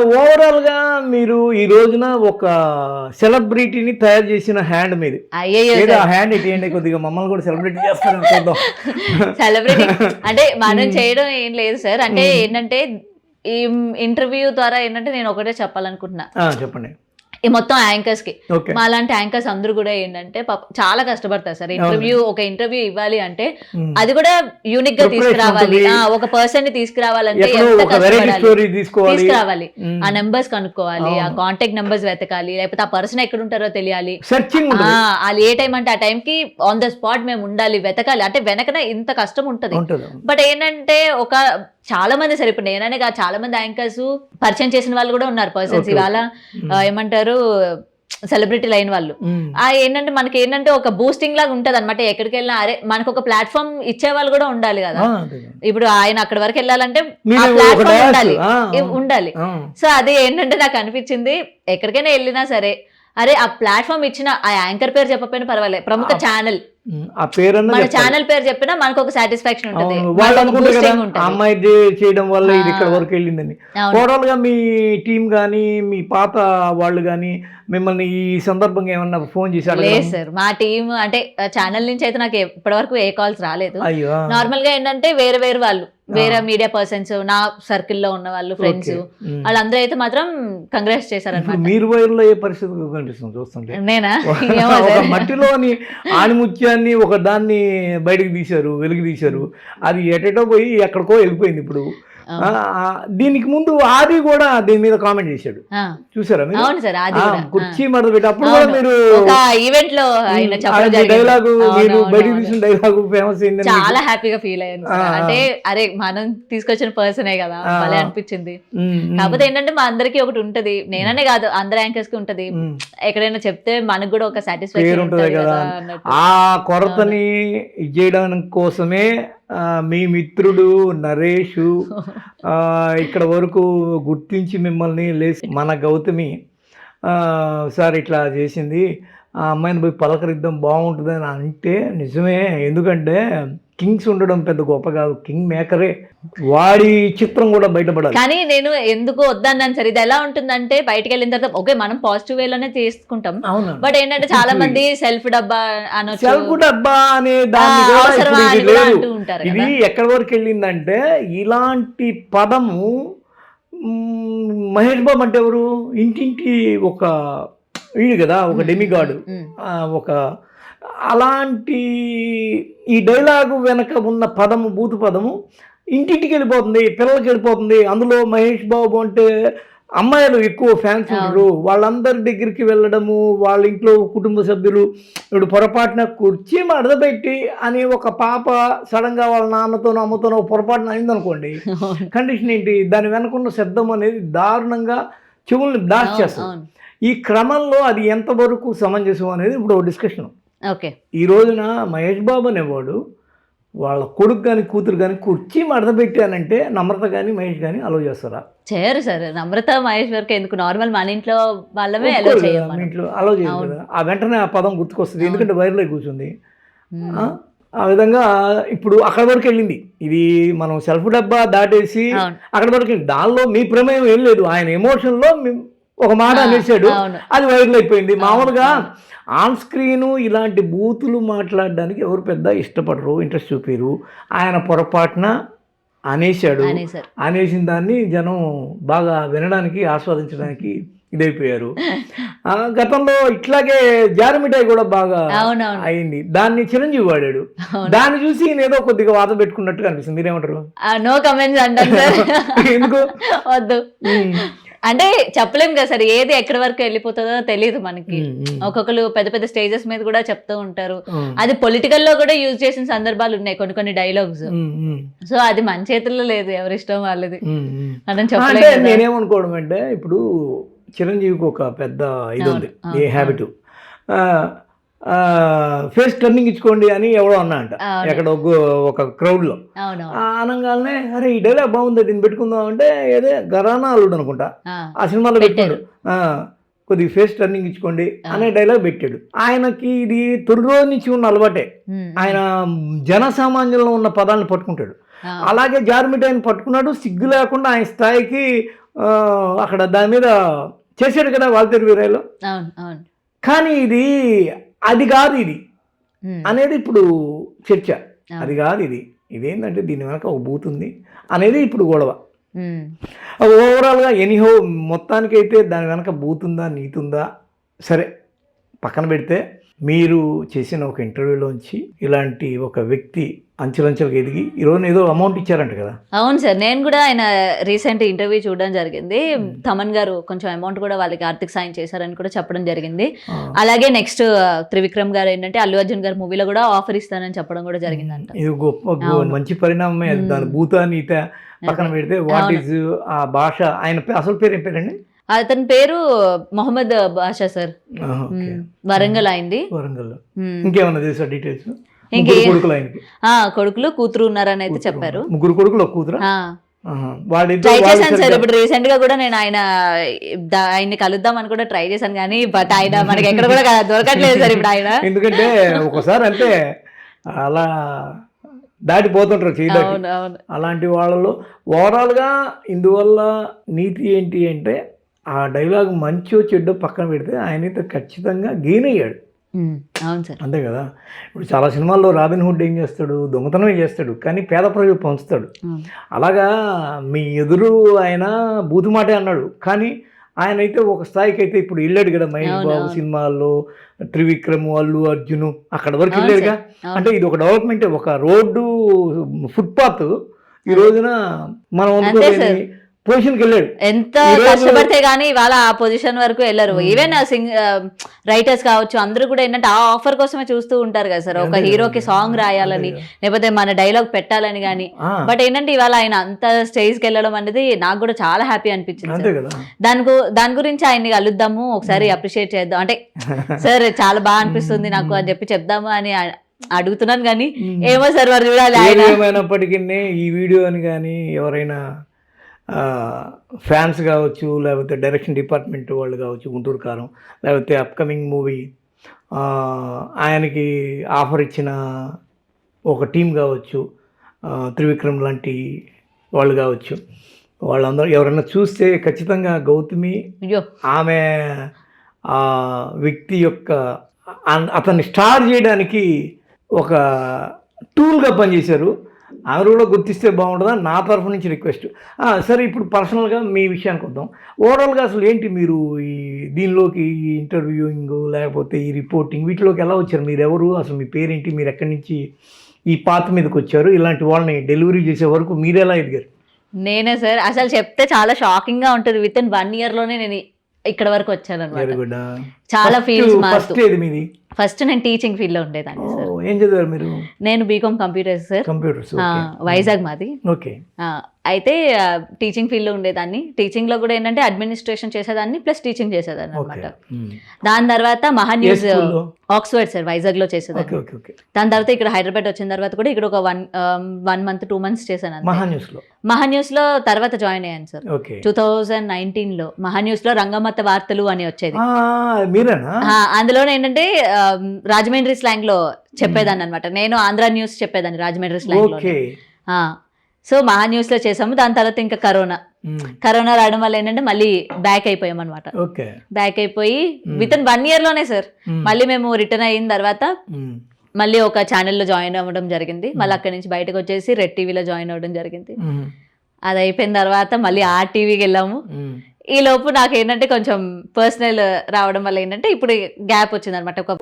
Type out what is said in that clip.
ఓవరాల్గా మీరు ఈ రోజున ఒక సెలబ్రిటీని తయారు చేసిన హ్యాండ్ మీది. ఆ హ్యాండ్ ఇటీయండి కొద్దిగా మమ్మల్ని కూడా సెలబ్రిటీ చేస్తారని చూద్దాం. సెలబ్రిటీ అంటే మనం చేయడం ఏం లేదు సార్. అంటే ఏంటంటే ఈ ఇంటర్వ్యూ ద్వారా ఏంటంటే నేను ఒకటే చెప్పాలనుకుంటున్నా. చెప్పండి. మొత్తం యాంకర్స్కి. మా లాంటి యాంకర్స్ అందరూ కూడా ఏంటంటే చాలా కష్టపడతారు సార్. ఇంటర్వ్యూ ఒక ఇంటర్వ్యూ ఇవ్వాలి అంటే ఉమ్. అది కూడా యూనిక్గా తీసుకురావాలి. ఒక పర్సన్ని తీసుకురావాలంటే ఎంత కష్టపడాలి? తీసుకురావాలి. ఉమ్. ఆ నెంబర్స్ కనుక్కోవాలి. ఆ. కాంటాక్ట్ నెంబర్స్ వెతకాలి. లేకపోతే ఆ పర్సన్ ఎక్కడ ఉంటారో తెలియాలి. వాళ్ళు ఏ టైం అంటే ఆ టైం కి ఆన్ ద స్పాట్ మేము ఉండాలి వెతకాలి. అంటే వెనకన ఇంత కష్టం ఉంటుంది. బట్ ఏంటంటే ఒక చాలా మంది సరే ఇప్పుడు నేననే కాదు చాలా మంది యాంకర్స్ పరిచయం చేసిన వాళ్ళు కూడా ఉన్నారు పర్సన్స్. ఇవాళ ఆ, ఏమంటారు సెలబ్రిటీ లైన్ వాళ్ళు. ఉమ్. ఆ ఏంటంటే మనకి ఏంటంటే ఒక బూస్టింగ్ లాగా ఉంటది అనమాట ఎక్కడికి వెళ్ళినా అరే మనకు ఒక ప్లాట్ఫామ్ ఇచ్చే వాళ్ళు కూడా ఉండాలి కదా. ఇప్పుడు ఆయన అక్కడి వరకు వెళ్ళాలంటే ప్లాట్ఫామ్ ఉండాలి. ఉండాలి. సో అది ఏంటంటే నాకు అనిపించింది ఎక్కడికైనా వెళ్ళినా సరే అరే ఆ ప్లాట్ఫామ్ ఇచ్చిన ఆ యాంకర్ పేరు చెప్పకపోయినా పర్వాలేదు ప్రముఖ ఛానల్ ఆ పేరన్నా మన. ఛానల్ పేరు చెప్పినా మనకు ఒక సాటిస్ఫాక్షన్ ఉంటుంది వాళ్ళు అనుకుంటారు కదా. అమ్మాయి చేయడం వల్ల ఇది. ఇక్కడ వరకు వెళ్ళిందని. ఓవరాల్గా మీ టీం కానీ మీ పాత వాళ్ళు కానీ మిమ్మల్ని ఈ సందర్భంగా ఏమన్నా ఫోన్ చేసి లేదు? సార్ మా టీం అంటే ఛానల్ నుంచి అయితే నాకు ఇప్పటివరకు ఏ కాల్స్ రాలేదు నార్మల్గా ఏంటంటే వేరే వేరే వాళ్ళు వేరే మీడియా పర్సన్స్ నా సర్కిల్లో ఉన్న వాళ్ళు ఫ్రెండ్స్. వాళ్ళందరూ అయితే మాత్రం ఇప్పుడు చేశారనమాట మీరు వైర్లో ఏ పరిస్థితి కనిపిస్తుంది చూస్తుంటే నేనా. మట్టిలోని ఆణిముత్యాన్ని ఒక దాన్ని బయటకు తీశారు వెలుగు తీశారు. అది ఎటెటో పోయి ఎక్కడికో వెళ్ళిపోయింది ఇప్పుడు. దీనికి ముందు ఆది కూడా దీని మీద కామెంట్ చేశాడు చూసారా అవును సార్ కుర్చీ మడత పెట్టి అప్పుడు కూడా. మీరు ఒక ఈవెంట్లో. డైలాగు మీరు. తీసిన డైలాగు ఫేమస్ అయిందని చాలా హ్యాపీగా ఫీల్ అయ్యాను. అంటే అరే మనం తీసుకొచ్చిన పర్సనే కదా భలే. అనిపించింది కాకపోతే ఏంటంటే మా అందరికి ఒకటి ఉంటది నేననే కాదు అందరు యాంకర్స్కి ఉంటది. ఎక్కడైనా చెప్తే మనకు కూడా ఒక సాటిస్ఫాక్షన్ ఉంటది కదా. ఆ కొరతని ఇచ్చేయడానికి కోసమే మీ మిత్రుడు నరేష్ ఇక్కడ వరకు గుర్తించి మిమ్మల్ని లేచి మన గౌతమి సార్ ఇట్లా చేసింది. ఆ అమ్మాయిని పోయి పలకరిద్దాం బాగుంటుందని అంటే నిజమే. ఎందుకంటే కింగ్స్ ఉండడం పెద్ద గొప్ప కాదు. కింగ్ మేకరే. వాడి చిత్రం కూడా బయటపడాలి. కానీ నేను ఎందుకు వద్దన్నాను సరే ఇది ఎలా ఉంటుందంటే బయటకు వెళ్ళిన తర్వాత ఓకే మనం పాజిటివ్ వేలోనే తీసుకుంటాం. అవును. బట్ ఏంటంటే చాలా మంది సెల్ఫ్ డబ్బా అనొచ్చు. సెల్ఫ్ డబ్బా అనే దాన్ని అని ఇది. ఎక్కడి వరకు వెళ్ళిందంటే ఇలాంటి పదము మహేష్ బాబు అంటే ఎవరు? ఇంటింటి ఒక వీడు కదా ఒక డెమిగాడు ఒక అలాంటి ఈ డైలాగు వెనక ఉన్న పదము బూతు పదము ఇంటింటికి వెళ్ళిపోతుంది పిల్లలకి వెళ్ళిపోతుంది. అందులో మహేష్ బాబు అంటే అమ్మాయిలు ఎక్కువ ఫ్యాన్స్ ఉంటారు. వాళ్ళందరి దగ్గరికి వెళ్ళడము వాళ్ళ ఇంట్లో కుటుంబ సభ్యులు ఇప్పుడు పొరపాటున కుర్చీ మడదపెట్టి అని ఒక పాప సడన్గా వాళ్ళ నాన్నతోనో అమ్మతోనో పొరపాటున అయిందనుకోండి కండిషన్ ఏంటి? దాని వెనకున్న శబ్దం అనేది దారుణంగా చెవుల్ని బ్లాస్ట్ చేస్తుంది. అవును. ఈ క్రమంలో అది ఎంతవరకు సమంజసం అనేది ఇప్పుడు డిస్కషన్ ఓకే. ఈ రోజున మహేష్ బాబు అనేవాడు వాళ్ళ కొడుకు కానీ కూతురు కానీ కుర్చీ మడత పెట్టానంటే నమ్రత కానీ మహేష్ కానీ అలో చేస్తారా? చేయరు సార్. నమ్రత మహేష్ వరకు ఎందుకు? నార్మల్ మన ఇంట్లో వాళ్ళమే ఎలా ఒప్పుకోరు చేయం కదా, మనం. మీ ఇంట్లో అలో చేయరు. కదా. ఆ వెంటనే ఆ పదం గుర్తుకొస్తుంది. ఎందుకంటే వైర్లో కూర్చుంది. ఆ? విధంగా ఇప్పుడు అక్కడ వరకు వెళ్ళింది. ఇది మనం సెల్ఫ్ డబ్బా దాటేసి అక్కడ వరకు. దానిలో మీ ప్రమేయం ఏం లేదు. ఆయన ఎమోషన్లో ఒక మాట అనేసాడు అది వైరల్ అయిపోయింది. మామూలుగా. ఆన్ స్క్రీన్ ఇలాంటి బూతులు మాట్లాడడానికి ఎవరు పెద్ద ఇష్టపడరు ఇంట్రెస్ట్ చూపారు ఆయన పొరపాటున అనేశాడు. అనేసారు అనేసిన దాన్ని జనం బాగా వినడానికి ఆస్వాదించడానికి ఇదైపోయారు. గతంలో ఇట్లాగే జారిమిఠాయి కూడా బాగా అయింది. దాన్ని చిరంజీవి వాడాడు. దాన్ని చూసి ఏదో కొద్దిగా వాత పెట్టుకున్నట్టుగా అనిపిస్తుంది. మీరేమంటారు? నో కమెంట్స్ అంటారు ఎందుకు? వద్దు. అంటే చెప్పలేం కదా సార్ ఏది ఎక్కడి వరకు వెళ్ళిపోతుందో తెలియదు మనకి. ఒక్కొక్కరు పెద్ద పెద్ద స్టేజెస్ మీద కూడా చెప్తూ ఉంటారు. అది పొలిటికల్లో కూడా యూజ్ చేసిన సందర్భాలు ఉన్నాయి కొన్ని కొన్ని డైలాగ్స్ సో అది మన చేతుల్లో లేదు ఎవరి ఇష్టం వాళ్ళది. మనం అంటే చెప్పలేం కదా. నేనేమనుకోవడం అంటే ఇప్పుడు చిరంజీవికి ఒక పెద్ద ఇది ఉంది ఏ హ్యాబిట్ ఫేస్ టర్నింగ్ ఇచ్చుకోండి అని ఎవడో అన్నా అంట. ఎక్కడ ఒక- క్రౌడ్లో అవునవును. అనగానే అరే ఈ డైలాగ్ బాగుంది దీన్ని పెట్టుకుందాం అంటే ఏదే గరానా అల్లుడు అనుకుంటా. ఆ, సినిమాలో పెట్టాడు. కొద్దిగా ఫేస్ టర్నింగ్ ఇచ్చుకోండి అనే డైలాగ్ పెట్టాడు. ఆయనకి ఇది తొలి రోజు నుంచి ఉన్న అలవాటే. ఆయన జనసామాన్యంలో ఉన్న పదాలను పట్టుకుంటాడు. అలాగే జార్మిటాయిని పట్టుకున్నాడు. సిగ్గు లేకుండా ఆయన స్థాయికి అక్కడ దాని మీద చేశాడు కదా వాల్తేరు వీరాయలు అవును అవును. కానీ ఇది అది కాదు ఇది. అనేది ఇప్పుడు చర్చ. అది కాదు ఇది. ఇదేంటంటే దీని వెనక ఒక బూత్ ఉంది. అనేది ఇప్పుడు గొడవ. ఓవరాల్గా ఎనీహో మొత్తానికైతే దాని వెనక బూత్ ఉందా నీతి ఉందా సరే పక్కన పెడితే మీరు చేసిన ఒక ఇంటర్వ్యూలోంచి ఇలాంటి ఒక వ్యక్తి అంచెలంచెలుగా ఎదిగి ఈరోజు ఏదో అమౌంట్ ఇచ్చారంట కదా. అవును సార్ నేను కూడా ఆయన రీసెంట్ ఇంటర్వ్యూ చూడడం జరిగింది. తమన్ గారు కొంచెం అమౌంట్ కూడా వాళ్ళకి ఆర్థిక సాయం చేశారని కూడా చెప్పడం జరిగింది. అలాగే నెక్స్ట్ త్రివిక్రమ్ గారు ఏంటంటే అల్లు అర్జున్ గారి మూవీలో కూడా ఆఫర్ ఇస్తానని చెప్పడం కూడా జరిగిందంట. ఇది గొప్ప. మంచి పరిణామమే. దాని భూత నీత పక్కన పెడితే వాట్. ఈజ్ ఆ భాష. ఆయన అసలు పేరు ఏం పేరండి? అతని పేరు మొహమ్మద్ బాషా సార్. వరంగల్ అయింది వరంగల్. ఇంకేమన్నా తెలుసా డీటెయిల్స్ కొడుకులు ఆయనకి. ఆ కొడుకులు కూతురు ఉన్నారని అయితే చెప్పారు. ముగ్గురు కొడుకులు కూతురు? ట్రై చేశాను సార్. ఇప్పుడు రీసెంట్గా కూడా నేను ఆయన ఆయన్ని కలుద్దాం అని కూడా ట్రై చేశాను కానీ బట్ ఆయన మనకి ఎక్కడ కూడా దొరకట్లేదు సార్ ఇప్పుడు ఆయన. ఎందుకంటే ఒకసారి అంటే అలా దాటిపోతుంటారు చేయి దాటి అవును అవును. అలాంటి వాళ్ళలో ఓవరాల్గా ఇందువల్ల నీతి ఏంటి అంటే ఆ డైలాగ్ మంచో చెడ్డో పక్కన పెడితే ఆయనైతే ఖచ్చితంగా గెయిన్ అయ్యాడు అవును సార్. అంతే కదా? ఇప్పుడు చాలా సినిమాల్లో రాబిన్ హుడ్ ఏం చేస్తాడు? దొంగతనమే చేస్తాడు. కానీ పేద ప్రజలు పంచుతాడు. అలాగా మీ ఎదురు ఆయన బూతు మాటే అన్నాడు. కానీ ఆయన అయితే ఒక స్థాయికి అయితే ఇప్పుడు వెళ్ళాడు కదా మహేష్ బాబు. సినిమాల్లో త్రివిక్రమ్ అల్లు అర్జున్ అక్కడ వరకు వెళ్ళాడుగా. అంటే ఇది ఒక డెవలప్మెంట్. ఒక రోడ్డు ఫుట్పాత్ ఈ రోజున మనం సార్. పొజిషన్కి వెళ్ళాడు. ఎంత కష్టపడితే గానీ ఇవాళ ఆ పొజిషన్ వరకు వెళ్ళరు. ఈవెన్ సింగ్ రైటర్స్ కావచ్చు అందరూ కూడా ఏంటంటే ఆ ఆఫర్ కోసమే చూస్తూ ఉంటారు కదా సార్. ఒక హీరోకి. సాంగ్ రాయాలని. లేకపోతే మన డైలాగ్ పెట్టాలని కానీ బట్ ఏంటంటే ఇవాళ ఆయన అంత స్టేజ్కి వెళ్ళడం అనేది నాకు కూడా చాలా హ్యాపీ అనిపించింది దాని దాని గురించి ఆయన్ని కలుద్దాము ఒకసారి అప్రిషియేట్ చేద్దాం. అంటే సార్ చాలా బాగా అనిపిస్తుంది నాకు అని చెప్పి చెప్దాము అని అడుగుతున్నాను కానీ ఏమో సార్ మరి చూడాలి ఏమైనప్పటికీ ఈ వీడియోని కానీ ఎవరైనా ఫ్యాన్స్ కావచ్చు లేకపోతే డైరెక్షన్ డిపార్ట్మెంట్ వాళ్ళు కావచ్చు గుంటూరు కారం లేకపోతే అప్కమింగ్ మూవీ ఆయనకి ఆఫర్ ఇచ్చిన ఒక టీం కావచ్చు త్రివిక్రమ్ లాంటి వాళ్ళు కావచ్చు. వాళ్ళందరూ ఎవరైనా చూస్తే ఖచ్చితంగా గౌతమి ఆమె ఆ వ్యక్తి యొక్క అతన్ని స్టార్ చేయడానికి ఒక టూల్గా పనిచేశారు. ఆమె కూడా గుర్తిస్తే బాగుంటుందని నా తరఫు నుంచి రిక్వెస్ట్ సరే ఇప్పుడు పర్సనల్గా మీ విషయానికి వద్దాం. ఓవరాల్గా అసలు ఏంటి మీరు ఈ దీనిలోకి ఈ ఇంటర్వ్యూయింగ్ లేకపోతే ఈ రిపోర్టింగ్ వీటిలోకి ఎలా వచ్చారు? మీరు ఎవరు అసలు మీ పేరేంటి? మీరు ఎక్కడి నుంచి ఈ పాత మీదకి వచ్చారు? ఇలాంటి వాళ్ళని డెలివరీ చేసే వరకు మీరు ఎలా ఎదిగారు? నేనే సార్ అసలు చెప్తే చాలా షాకింగ్గా ఉంటుంది. విత్ ఇన్ వన్ ఇయర్లోనే నేను ఇక్కడ వరకు వచ్చాను అనమాట చాలా ఫీల్డ్స్ ఫస్ట్ ఏది మీది? ఫస్ట్ నేను టీచింగ్ ఫీల్డ్లో ఉండేదాన్ని సార్. ఏం చదివారు మీరు? నేను BCom computers sir computers Vizag మాది. ఓకే అయితే టీచింగ్ ఫీల్డ్లో ఉండేదాన్ని. టీచింగ్లో కూడా ఏంటంటే అడ్మినిస్ట్రేషన్ చేసేదాన్ని ప్లస్ టీచింగ్ చేసేదాన్ని అనమాట దాని తర్వాత మహా ఏ న్యూస్ స్కూల్లో ఆక్స్ఫర్డ్ సార్ వైజాగ్లో ఓకే చేసేదాన్ని దాని తర్వాత ఇక్కడ హైదరాబాద్ వచ్చిన తర్వాత కూడా ఇక్కడ ఒక one one month two months చేశాను అంతే. మహా న్యూస్లో? మహా న్యూస్లో తర్వాత జాయిన్ అయ్యాను సార్. టూ థౌజండ్ నైన్టీన్లో మహా న్యూస్లో రంగమత వార్తలు అని వచ్చేది. అందులో ఏంటంటే రాజమండ్రి స్లాంగ్లో చెప్పేదాన్ని అనమాట నేను ఆంధ్ర న్యూస్ చెప్పేదాన్ని రాజమండ్రి స్లాంగ్లో ఓకే. సో మహా న్యూస్లో చేసాము. దాని తర్వాత ఇంకా కరోనా. కరోనా రావడం వల్ల ఏంటంటే మళ్ళీ బ్యాక్ అయిపోయాం అనమాట బ్యాక్ అయిపోయి. విత్ ఇన్ వన్ ఇయర్లోనే సార్ మళ్ళీ మేము రిటర్న్ అయిన తర్వాత మళ్ళీ ఒక ఛానల్లో జాయిన్ అవ్వడం జరిగింది. మళ్ళీ అక్కడి నుంచి బయటకు వచ్చేసి రెడ్ టీవీలో జాయిన్ అవ్వడం జరిగింది. అది అయిపోయిన తర్వాత మళ్ళీ ఆ టీవీకి వెళ్ళాము. ఈ లోపు నాకు ఏంటంటే కొంచెం పర్సనల్ రావడం వల్ల ఏంటంటే ఇప్పుడు గ్యాప్ వచ్చింది అనమాట ఒక